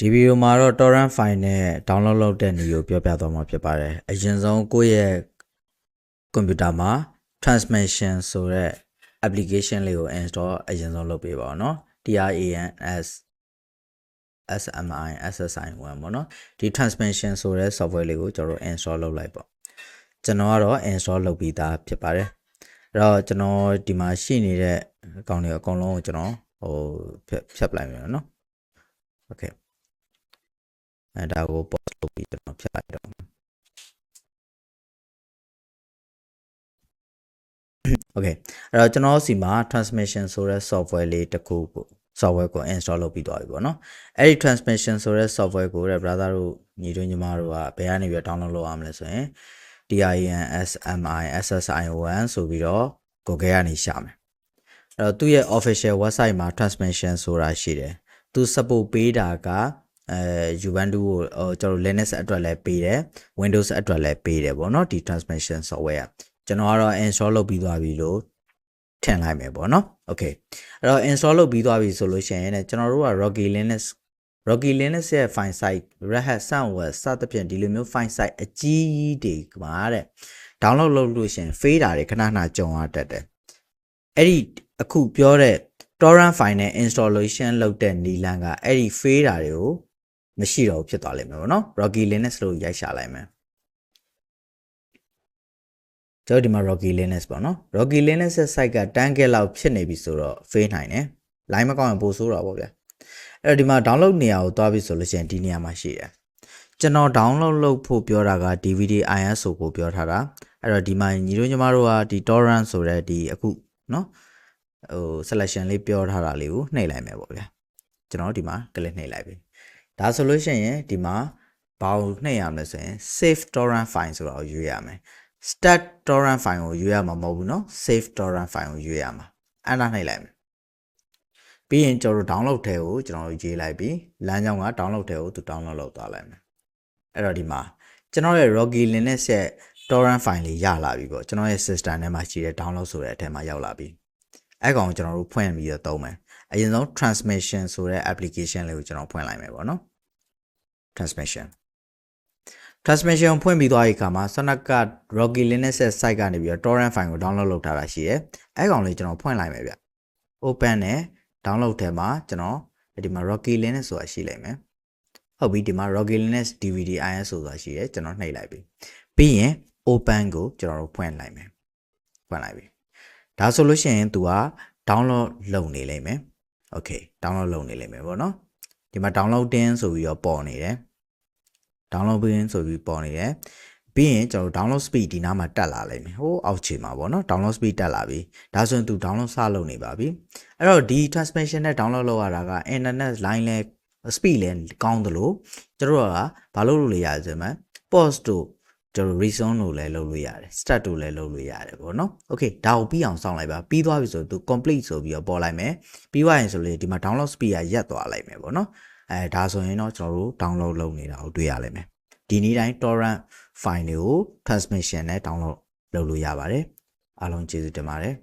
ဒီဗီဒီယိုမှာတော့ torrent file နဲ့ download လုပ်တဲ့နည်းကိုပြောပြသွားမှာဖြစ်ပါတယ်အရင်ဆုံးကိုယ့်ရဲ့ကွန်ပျူတာမှာ transmission ဆိုတဲ့ application လေးကို install အရင်ဆုံးလုပ်ပေးပါအောင်เนาะ TRANS SMI SSI 1ပေါ့เนาะဒီ transmission ဆိုတဲ့ software လေးကိုကျွန်တော်တို့ install လုပ်လိုက်ပေါ့ကျွန်တော်ကတော့ install လုပ်ပြီးသားဖြစ်ပါတယ်အဲ့တော့ကျွန်တော်ဒီမှာရှိနေတဲ့အကောင့်တွေအကုန်လုံးကိုကျွန်တော်ဟိုဖြတ်ဖြတ်ပလိုက်မယ်เนาะ okay အဲဒါကို post လုပ်ပြီးကျွန်တော်ဖြတ်လိုက်တော့ Okay အဲ့တော့ကျွန်တော်စီမှာ transmission ဆိုတဲ့ software လေးတစ်ခုကို software ကို install လုပ်ပြီးသွားပြီပေါ့နော်အဲ့ဒီ transmission ဆိုတဲ့ software ကိုတဲ့ brother တို့ညီတို့ညီမတို့ကဘယ်ကနေပြီး download လုပ်ရမလဲဆိုရင် TINSMISSION ဆိုပြီးတော့ Google ကနေရှာမယ်အဲ့တော့သူ့ရဲ့ official website မှာ transmission ဆိုတာရှိတယ်သူ support ပေးတာက အဲ Ubuntu ကိုဟိုကျွန်တော် Linux အတွက်လည်းပေးတယ် Windows အတွက်လည်းပေးတယ်ပေါ့နော်ဒီ transmission software ကကျွန်တော်ကတော့ install လုပ်ပြီးသွားပြီလို့ထင်လိုက်မယ်ပေါ့နော် okay အဲ့တော့ install လုပ်ပြီးသွားပြီဆိုလို့ရှိရင်ねကျွန်တော်တို့က Rocky Linux Rocky Linux ရဲ့ file site Red Hat Sunware စသဖြင့်ဒီလိုမျိုး file site အကြီးကြီးတွေမှာတဲ့ download လုပ်လို့ရှိရင် fader တွေခဏခဏကြုံရတတ်တယ်အဲ့ဒီအခုပြောတဲ့ torrent file နဲ့ installation လုပ်တဲ့နီလန်းကအဲ့ဒီ fader တွေကို မရှိတော့ဘူးဖြစ်သွားလိမ့်မယ်ပေါ့နော် Rocky Linux လို့ရိုက်ရှာလိုက်မယ်ကျွန်တော်ဒီမှာ Rocky Linux ပေါ့နော် Rocky Linux ရဲ့ site က10 GB လောက်ဖြစ်နေပြီဆိုတော့ fail နိုင်တယ် line မကောင်းရင်ပိုဆိုးတာပေါ့ဗျာအဲ့တော့ဒီမှာ download နေရာကိုသွားပြီဆိုလို့ရှိရင်ဒီနေရာမှာရှိတယ်ကျွန်တော် download လုပ်ဖို့ပြောတာက DVD ISO ကိုပြောထားတာအဲ့တော့ဒီမှာညီတို့ညီမတို့ကဒီ torrent ဆိုတဲ့ဒီအခုเนาะဟို selection လေးပြောထားတာလေးကိုနှိပ်လိုက်မယ်ပေါ့ဗျာကျွန်တော်ဒီမှာ click နှိပ်လိုက်ပြီ ဒါဆိုလို့ရှိရင်ဒီမှာဘာကိုနှိပ်ရမလဲဆိုရင် save torrent file ဆိုတာကိုရွေးရမယ် start torrent file ကိုရွေးရမှာမဟုတ်ဘူးเนาะ save torrent file ကိုရွေးရမှာအဲ့ဒါနှိပ်လိုက်မယ်ပြီးရင်ကျွန်တော်တို့ download ထဲကိုကျွန်တော်ရေးလိုက်ပြီးလမ်းကြောင်းက download ထဲကိုသူ download လုပ်သွားလိုက်မယ်အဲ့တော့ဒီမှာကျွန်တော်ရဲ့ Rocky Linux ရဲ့ torrent file လေးရလာပြီပေါ့ကျွန်တော်ရဲ့ system ထဲမှာရှိတဲ့ download ဆိုတဲ့အထက်မှာရောက်လာပြီအဲ့ကောင်ကျွန်တော်တို့ဖွင့်ပြီးတော့သုံးမယ်အရင်ဆုံး transmission ဆိုတဲ့ application လေးကိုကျွန်တော်ဖွင့်လိုက်မယ်ပေါ့နော် transmission transmission ဖွင့်ပြီးသွားတဲ့အခါမှာ Sonac Rocky Linux ရဲ့ site ကနေပြီးတော့ torrent file ကို download လုပ်ထားတာရှိတယ်အဲ့ကောင်လေးကျွန်တော်ဖွင့်လိုက်မယ်ဗျ open နဲ့ download ထဲမှာကျွန်တော်ဒီမှာ Rocky Linux ဆိုတာရှိလိမ့်မယ်ဟုတ်ပြီဒီမှာ Rocky Linux DVD IS ဆိုတာရှိတယ်ကျွန်တော်နှိပ်လိုက်ပြီပြီးရင် open ကိုကျွန်တော်တို့ဖွင့်လိုက်မယ်ဖွင့်လိုက်ပြီဒါဆိုလို့ရှိရင် तू က download လုပ်နေလိမ့်မယ် okay download လုပ်နေလိမ့်မယ်ပေါ့နော် ဒီမှာ downloading ဆိုပြီးတော့ပေါ်နေတယ် downloading ဆိုပြီးပေါ်နေတယ်ပြီးရင်ကျွန်တော် download speed ဒီနားမှာတက်လာလိမ့်မယ်ဟိုးအောက်ခြေမှာပေါ့နော် download speed တက်လာပြီဒါဆိုရင် तू download စလုပ်နေပါပြီအဲ့တော့ဒီ transmission နဲ့ download လုပ်ရတာက internet line လဲ speed လဲကောင်းသလိုကျွန်တော်ကဘာလုပ်လို့လဲရဆိုမှ pause တို့ ကျွန်တော် reason တို့လည်းလုပ်လို့ရတယ် start တို့လည်းလုပ်လို့ရတယ်ပေါ့နော် okay ဒါကိုပြီးအောင်စောင့်လိုက်ပါပြီးသွားပြီဆိုရင် तू complete ဆိုပြီးတော့ပေါ်လိုက်မယ်ပြီးသွားရင်ဆိုလေဒီမှာ download speed ကရက်သွားလိုက်မယ်ပေါ့နော်အဲဒါဆိုရင်တော့ကျွန်တော်တို့ download လုပ်နေတာကိုတွေ့ရလိမ့်မယ်ဒီနေ့တိုင်း torrent file တွေကို transmission နဲ့ download လုပ်လို့ရပါတယ်အားလုံးကျေးဇူးတင်ပါတယ်